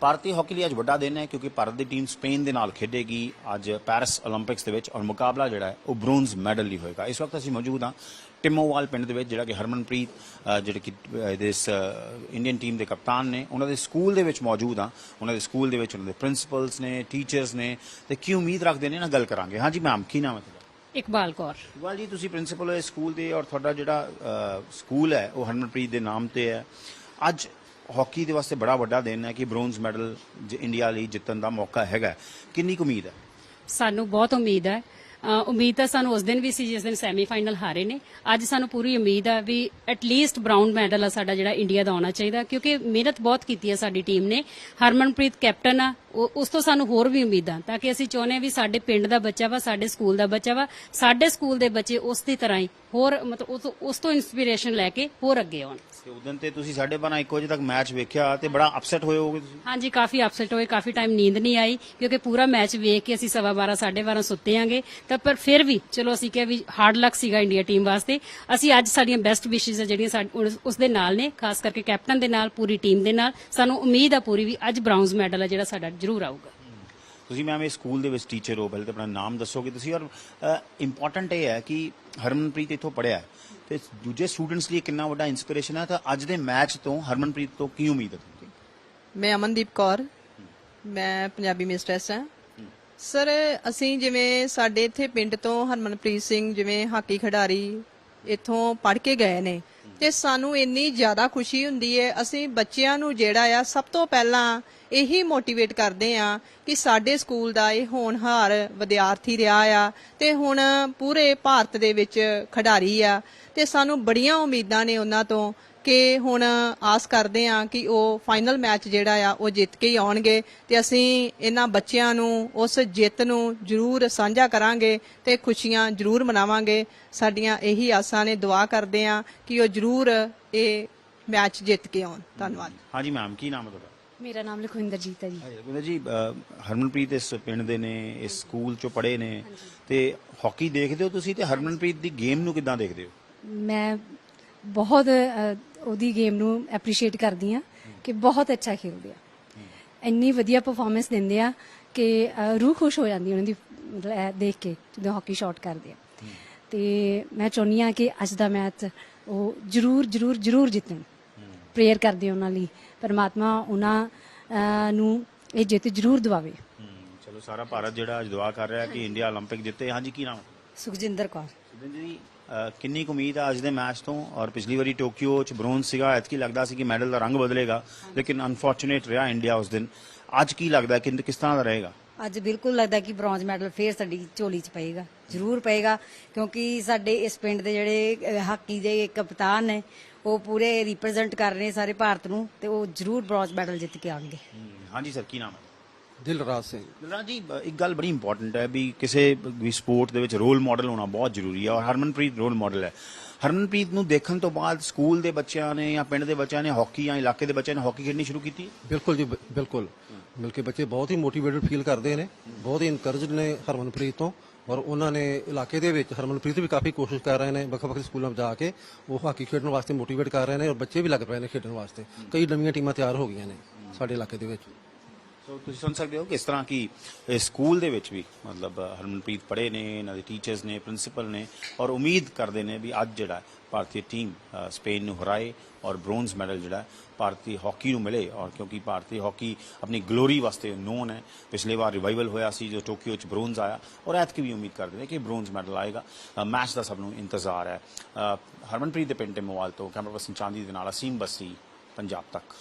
ਭਾਰਤੀ hockey ਲਈ ਅੱਜ ਵੱਡਾ ਦਿਨ ਹੈ ਕਿਉਂਕਿ ਭਾਰਤ ਦੀ ਟੀਮ ਸਪੇਨ ਦੇ ਨਾਲ ਖੇਡੇਗੀ ਅੱਜ ਪੈਰਿਸ 올림픽ਸ ਦੇ ਵਿੱਚ ਔਰ ਮੁਕਾਬਲਾ ਜਿਹੜਾ ਹੈ ਉਹ ਬ੍ਰੌਂਜ਼ ਮੈਡਲ ਲਈ ਹੋਏਗਾ। ਇਸ ਵਕਤ ਅਸੀਂ ਮੌਜੂਦ ਹਾਂ ਟਿਮੋਵਾਲ ਪਿੰਡ ਦੇ ਵਿੱਚ ਜਿਹੜਾ ਕਿ ਹਰਮਨਪ੍ਰੀਤ ਜਿਹੜੇ ਕਿ ਇਸ ਇੰਡੀਅਨ ਟੀਮ ਦੇ ਕਪਤਾਨ ਨੇ ਉਹਨਾਂ ਦੇ ਸਕੂਲ ਦੇ ਵਿੱਚ ਮੌਜੂਦ ਹਾਂ। ਉਹਨਾਂ ਦੇ ਸਕੂਲ ਦੇ ਵਿੱਚ ਉਹਨਾਂ ਦੇ ਪ੍ਰਿੰਸੀਪਲਸ ਨੇ ਟੀਚਰਸ ਨੇ ਤੇ ਕੀ ਉਮੀਦ ਰੱਖਦੇ ਨੇ ਨਾਲ ਗੱਲ ਕਰਾਂਗੇ। ਹਾਂਜੀ ਮੈਮ ਕੀ ਨਾਮ ਹੈ ਤੁਹਾਡਾ? ਇਕਬਾਲ ਕੌਰ। ਇਕਬਾਲ ਜੀ ਤੁਸੀਂ ਪ੍ਰਿੰਸੀਪਲ ਹੋ ਸਕੂਲ ਦੇ ਔਰ ਤੁਹਾਡਾ ਜਿਹੜਾ ਸਕੂਲ ਹੈ ਉਹ ਹਰਮਨਪ੍ਰੀਤ ਦੇ ਨਾਮ ਤੇ ਹੈ। ਅੱਜ ਹਾਕੀ ਦੇ ਵਾਸਤੇ ਬੜਾ ਵੱਡਾ ਦਿਨ ਹੈ ਕਿ ਬ੍ਰੌਂਜ਼ ਮੈਡਲ ਇੰਡੀਆ ਲਈ ਜਿੱਤਣ ਦਾ ਮੌਕਾ ਹੈਗਾ ਕਿੰਨੀ ਉਮੀਦ ਹੈ? ਸਾਨੂੰ ਬਹੁਤ ਉਮੀਦ ਹੈ। ਉਮੀਦ ਤਾਂ ਸਾਨੂੰ ਉਸ ਦਿਨ ਵੀ ਸੀ ਜਿਸ ਦਿਨ ਸੈਮੀਫਾਈਨਲ ਹਾਰੇ ਨੇ। ਅੱਜ ਸਾਨੂੰ ਪੂਰੀ ਉਮੀਦ ਆ ਵੀ ਐਟਲੀਸਟ ਬ੍ਰਾਊਨ ਮੈਡਲ ਆ ਸਾਡਾ ਜਿਹੜਾ ਇੰਡੀਆ ਦਾ ਆਉਣਾ ਚਾਹੀਦਾ ਕਿਉਂਕਿ ਮਿਹਨਤ ਬਹੁਤ ਕੀਤੀ ਹੈ ਸਾਡੀ ਟੀਮ ਨੇ। ਹਰਮਨਪ੍ਰੀਤ ਕੈਪਟਨ ਆ ਉਸ ਤੋਂ ਸਾਨੂੰ ਹੋਰ ਵੀ ਉਮੀਦਾਂ ਤਾਂ ਕਿ ਅਸੀਂ ਚਾਹੁੰਦੇ ਵੀ ਸਾਡੇ ਪਿੰਡ ਦਾ ਬੱਚਾ ਵਾ ਸਾਡੇ ਸਕੂਲ ਦਾ ਬੱਚਾ ਵਾ ਸਾਡੇ ਸਕੂਲ ਦੇ ਬੱਚੇ ਉਸ ਦੀ ਤਰ੍ਹਾਂ ਹੀ ਹੋਰ ਮਤਲਬ ਉਸ ਤੋਂ- ਉਸ ਤੋਂ ਇਨਸਪੀਰੇਸ਼ਨ ਲੈ ਕੇ ਹੋਰ ਅੱਗੇ ਆਉਣ। ਤੇ ਉਦੋਂ ਤੇ ਤੁਸੀਂ 12:30 1 ਵਜੇ ਤੱਕ ਮੈਚ ਵੇਖਿਆ ਤੇ ਬੜਾ ਅਪਸੈਟ ਹੋਏ ਹੋਗੇ ਤੁਸੀਂ? ਹਾਂਜੀ ਕਾਫੀ ਅਪਸੈਟ ਹੋਏ ਕਾਫੀ ਟਾਈਮ ਨੀਂਦ ਨਹੀਂ ਆਈ ਕਿਉਂਕਿ ਪੂਰਾ ਮੈਚ ਵੇਖ ਕੇ ਅਸੀਂ ਸਵਾ 12 12:30 ਸੁੱਤੇ ਆਂਗੇ। ਤਾਂ ਪਰ ਫਿਰ ਵੀ ਚਲੋ ਅਸੀਂ ਕਿਹਾ ਵੀ ਹਾਰਡ ਲੱਕ ਸੀਗਾ ਇੰਡੀਆ ਟੀਮ ਵਾਸਤੇ। ਅਸੀਂ ਅੱਜ ਸਾਡੀਆਂ ਬੈਸਟ ਵਿਸ਼ੇਸ ਆ ਜਿਹੜੀਆਂ ਉਸ ਦੇ ਨਾਲ ਨੇ ਖਾਸ ਕਰਕੇ ਕੈਪਟਨ ਦੇ ਨਾਲ ਪੂਰੀ ਟੀਮ ਦੇ ਨਾਲ। ਸਾਨੂੰ ਉਮੀਦ ਆ ਪੂਰੀ ਵੀ ਅੱਜ ਬ੍ਰਾਊਨਜ਼ ਮੈਡਲ ਆ ਜਿਹੜਾ ਸਾਡਾ ਜ਼ਰੂਰ ਆਊਗਾ। ਤੁਸੀਂ ਮੈਮ ਇਹ ਸਕੂਲ ਦੇ ਵਿੱਚ ਟੀਚਰ ਹੋ ਪਹਿਲੇ ਤਾਂ ਆਪਣਾ ਨਾਮ ਦੱਸੋਗੇ ਤੁਸੀਂ ਔਰ ਇੰਪੋਰਟੈਂਟ ਇਹ ਹੈ ਕਿ ਹਰਮਨਪ੍ਰੀਤ ਇੱਥੋਂ ਪੜਿਆ ਹੈ। ਤੇ ਦੂਜੇ ਸਟੂਡੈਂਟਸ ਲਈ ਕਿੰਨਾ ਵੱਡਾ ਇਨਸਪੀਰੇਸ਼ਨ ਹੈ ਤਾਂ ਅੱਜ ਦੇ ਮੈਚ ਤੋਂ ਹਰਮਨਪ੍ਰੀਤ ਤੋਂ ਕੀ ਉਮੀਦ ਹੈ ਤੁਹਾਨੂੰ ਮੈਂ ਅਮਨਦੀਪ ਕੌਰ ਮੈਂ ਪੰਜਾਬੀ ਮਿਸਟਰੈਸ ਹਾਂ। ਸਰ ਅਸੀਂ ਜਿਵੇਂ ਸਾਡੇ ਇੱਥੇ ਪਿੰਡ ਤੋਂ ਹਰਮਨਪ੍ਰੀਤ ਸਿੰਘ ਜਿਵੇਂ ਹਾਕੀ ਖਿਡਾਰੀ ਇੱਥੋਂ ਪੜ੍ਹ ਕੇ ਗਏ ਨੇ ਤੇ ਸਾਨੂੰ ਇੰਨੀ ਜ਼ਿਆਦਾ ਖੁਸ਼ੀ ਹੁੰਦੀ ਹੈ ਅਸੀਂ ਬੱਚਿਆਂ ਨੂੰ ਜਿਹੜਾ ਆ, ਸਭ ਤੋਂ ਪਹਿਲਾਂ ਇਹੀ ਮੋਟੀਵੇਟ ਕਰਦੇ ਆ ਕਿ ਸਾਡੇ ਸਕੂਲ ਦਾ ਇਹ ਹੋਣਹਾਰ ਵਿਦਿਆਰਥੀ ਰਿਹਾ ਆ ਤੇ ਹੁਣ ਪੂਰੇ ਭਾਰਤ ਦੇ ਵਿੱਚ ਖਿਡਾਰੀ ਆ। ਤੇ ਸਾਨੂੰ ਬੜੀਆਂ ਉਮੀਦਾਂ ਨੇ ਉਹਨਾਂ ਤੋਂ ਕਿ ਹੁਣ ਆਸ ਕਰਦੇ ਆ ਕਿ ਉਹ ਫਾਈਨਲ ਮੈਚ ਜਿਹੜਾ ਆ ਉਹ ਜਿੱਤ ਕੇ ਹੀ ਆਉਣਗੇ ਤੇ ਅਸੀਂ ਇਹਨਾਂ ਬੱਚਿਆਂ ਨੂੰ ਉਸ ਜਿੱਤ ਨੂੰ ਜ਼ਰੂਰ ਸਾਂਝਾ ਕਰਾਂਗੇ ਤੇ ਖੁਸ਼ੀਆਂ ਜ਼ਰੂਰ ਮਨਾਵਾਂਗੇ। ਸਾਡੀਆਂ ਇਹੀ ਆਸਾਂ ਨੇ ਦੁਆ ਕਰਦੇ ਆ ਕਿ ਉਹ ਜ਼ਰੂਰ ਇਹ ਮੈਚ ਜਿੱਤ ਕੇ ਆਉਣ। ਧੰਨਵਾਦ। ਹਾਂਜੀ ਮੈਮ ਕੀ ਨਾਮ ਹੈ ਤੁਹਾਡਾ? ਮੇਰਾ ਨਾਮ ਲਖਵਿੰਦਰਜੀਤ ਹੈ ਜੀ। ਗੁਰਿੰਦਰ ਜੀ ਹਰਮਨਪ੍ਰੀਤ ਇਸ ਪਿੰਡ ਦੇ ਨੇ ਇਸ ਸਕੂਲ ਚੋਂ ਪੜ੍ਹੇ ਨੇ ਤੇ ਹਾਕੀ ਦੇਖਦੇ ਹੋ ਤੁਸੀਂ ਤੇ ਹਰਮਨਪ੍ਰੀਤ ਦੀ ਗੇਮ ਨੂੰ ਕਿੱਦਾਂ ਦੇਖਦੇ ਹੋ? ਮੈਂ ਬਹੁਤ ਉਹਦੀ ਗੇਮ ਨੂੰ ਐਪਰੀਸ਼ੀਏਟ ਕਰਦੀ ਆ ਕਿ ਬਹੁਤ ਅੱਛਾ ਖੇਡਦੇ ਆ ਇੰਨੀ ਵਧੀਆ ਪਰਫਾਰਮੈਂਸ ਦਿੰਦੇ ਆ ਕਿ ਅ, ਰੂਹ ਖੁਸ਼ ਹੋ ਜਾਂਦੀ ਉਹਨਾਂ ਦੀ ਮਤਲਬ ਇਹ ਦੇਖ ਕੇ ਜਦੋਂ ਹਾਕੀ ਸ਼ਾਟ ਕਰਦੇ ਆ ਤੇ ਮੈਂ ਚਾਹੁੰਦੀ ਆ ਕਿ ਅੱਜ ਦਾ ਮੈਚ ਉਹ ਜਰੂਰ ਜਰੂਰ ਜਰੂਰ ਜਿੱਤਣ ਪ੍ਰੇਅਰ ਕਰਦੇ ਉਹਨਾਂ ਲਈ ਪਰਮਾਤਮਾ ਉਹਨਾਂ ਅ, ਨੂੰ ਇਹ ਜਿੱਤ ਜਰੂਰ ਦਿਵਾਵੇ ਹਮ, ਚਲੋ ਸਾਰਾ ਭਾਰਤ ਜਿਹੜਾ ਅੱਜ ਦੁਆ ਕਰ ਰਿਹਾ ਕਿ ਇੰਡੀਆ 올림픽 ਜਿੱਤੇ ਹਾਂਜੀ ਕੀ ਨਾਮ ਹੈ ਸੁਖਜਿੰਦਰ ਕੌਰ। ਸੁਰਿੰਦਰ ਜੀ ਕਿੰਨੀ ਕੁ ਉਮੀਦ ਹੈ ਅੱਜ ਦੇ ਮੈਚ ਤੋਂ? ਔਰ ਪਿਛਲੀ ਵਾਰੀ ਟੋਕੀਓ ਚ ਬ੍ਰੌਂਜ਼ ਸੀਗਾ ਐਤਕੀ ਲੱਗਦਾ ਸੀ ਕਿ ਮੈਡਲ ਦਾ ਰੰਗ ਬਦਲੇਗਾ ਲੇਕਿਨ ਅਨਫੋਰਚੂਨੇਟ ਰਿਹਾ ਇੰਡੀਆ ਉਸ ਦਿਨ। ਅੱਜ ਕੀ ਲੱਗਦਾ ਕਿ ਕਿਸ ਤਰ੍ਹਾਂ ਦਾ ਰਹੇਗਾ? ਅੱਜ ਬਿਲਕੁਲ ਲੱਗਦਾ ਕਿ ਬ੍ਰੌਂਜ਼ ਮੈਡਲ ਫੇਰ ਸਾਡੀ ਝੋਲੀ 'ਚ ਪਏਗਾ ਜ਼ਰੂਰ ਪਏਗਾ ਕਿਉਂਕਿ ਸਾਡੇ ਇਸ ਪਿੰਡ ਦੇ ਜਿਹੜੇ ਅਹ, ਹਾਕੀ ਦੇ ਕਪਤਾਨ ਨੇ ਉਹ ਪੂਰੇ ਰਿਪਰੈਜ਼ੈਂਟ ਕਰ ਰਹੇ ਨੇ ਸਾਰੇ ਭਾਰਤ ਨੂੰ ਤੇ ਉਹ ਜ਼ਰੂਰ ਬ੍ਰੌਂਜ਼ ਮੈਡਲ ਜਿੱਤ ਕੇ ਆਉਣਗੇ। ਹਾਂਜੀ ਸਰ ਕੀ ਨਾਮ ਹੈ? ਦਿਲਰਾਜ ਸਿੰਘ। ਦਿਲਰਾਜ ਜੀ ਇੱਕ ਗੱਲ ਬੜੀ ਇੰਪੋਰਟੈਂਟ ਹੈ ਵੀ ਕਿਸੇ ਵੀ ਸਪੋਰਟ ਦੇ ਵਿੱਚ ਰੋਲ ਮਾਡਲ ਹੋਣਾ ਬਹੁਤ ਜ਼ਰੂਰੀ ਹੈ ਔਰ ਹਰਮਨਪ੍ਰੀਤ ਰੋਲ ਮਾਡਲ ਹੈ। ਹਰਮਨਪ੍ਰੀਤ ਨੂੰ ਦੇਖਣ ਤੋਂ ਬਾਅਦ ਸਕੂਲ ਦੇ ਬੱਚਿਆਂ ਨੇ ਜਾਂ ਪਿੰਡ ਦੇ ਬੱਚਿਆਂ ਨੇ ਹਾਕੀ ਜਾਂ ਇਲਾਕੇ ਦੇ ਬੱਚਿਆਂ ਨੇ ਹਾਕੀ ਖੇਡਣੀ ਸ਼ੁਰੂ ਕੀਤੀ? ਬਿਲਕੁਲ ਜੀ ਬਿਲਕੁਲ। ਬਲਕਿ ਬੱਚੇ ਬਹੁਤ ਹੀ ਮੋਟੀਵੇਟਡ ਫੀਲ ਕਰਦੇ ਨੇ ਬਹੁਤ ਹੀ ਇਨਕਰੇਜਡ ਨੇ ਹਰਮਨਪ੍ਰੀਤ ਤੋਂ ਔਰ ਉਹਨਾਂ ਨੇ ਇਲਾਕੇ ਦੇ ਵਿੱਚ ਹਰਮਨਪ੍ਰੀਤ ਵੀ ਕਾਫੀ ਕੋਸ਼ਿਸ਼ ਕਰ ਰਹੇ ਨੇ ਵੱਖ-ਵੱਖ ਸਕੂਲਾਂ ਵਿੱਚ ਜਾ ਕੇ ਉਹ ਹਾਕੀ ਖੇਡਣ ਵਾਸਤੇ ਮੋਟੀਵੇਟ ਕਰ ਰਹੇ ਨੇ ਔਰ ਬੱਚੇ ਵੀ ਲੱਗ ਪਏ ਨੇ ਖੇਡਣ ਵਾਸਤੇ। ਕਈ ਨਵੀਆਂ ਟੀਮਾਂ ਤਿਆਰ ਹੋ ਗਈਆਂ ਨੇ ਸਾਡੇ ਇਲਾਕੇ ਦੇ ਵਿੱਚ। ਸੋ ਤੁਸੀਂ ਸੁਣ ਸਕਦੇ ਹੋ ਕਿਸ ਤਰ੍ਹਾਂ ਕਿ ਸਕੂਲ ਦੇ ਵਿੱਚ ਵੀ ਮਤਲਬ ਹਰਮਨਪ੍ਰੀਤ ਪੜ੍ਹੇ ਨੇ, ਇਹਨਾਂ ਦੇ ਟੀਚਰਸ ਨੇ ਪ੍ਰਿੰਸੀਪਲ ਨੇ ਔਰ ਉਮੀਦ ਕਰਦੇ ਨੇ ਵੀ ਅੱਜ ਜਿਹੜਾ ਭਾਰਤੀ ਟੀਮ ਸਪੇਨ ਨੂੰ ਹਰਾਏ ਔਰ ਬ੍ਰੌਂਜ਼ ਮੈਡਲ ਜਿਹੜਾ ਭਾਰਤੀ ਹਾਕੀ ਨੂੰ ਮਿਲੇ ਔਰ ਕਿਉਂਕਿ ਭਾਰਤੀ ਹਾਕੀ ਆਪਣੀ ਗਲੋਰੀ ਵਾਸਤੇ ਨੋਨ ਹੈ। ਪਿਛਲੇ ਵਾਰ ਰਿਵਾਈਵਲ ਹੋਇਆ ਸੀ ਜੋ ਟੋਕੀਓ ਚ ਬ੍ਰੌਂਜ਼ ਆਇਆ ਔਰ ਐਤਕੀ ਵੀ ਉਮੀਦ ਕਰਦੇ ਨੇ ਕਿ ਬ੍ਰੌਂਜ਼ ਮੈਡਲ ਆਏਗਾ। ਮੈਚ ਦਾ ਸਭ ਨੂੰ ਇੰਤਜ਼ਾਰ ਹੈ। ਹਰਮਨਪ੍ਰੀਤ ਦੇ ਪਿੰਡ ਮੋਵਾਲ ਤੋਂ ਕੈਮਰਾ ਪਰਸਨ ਚਾਂਦੀ ਦੇ ਨਾਲ ਅਸੀਮ ਬੱਸੀ, ਪੰਜਾਬ ਤੱਕ।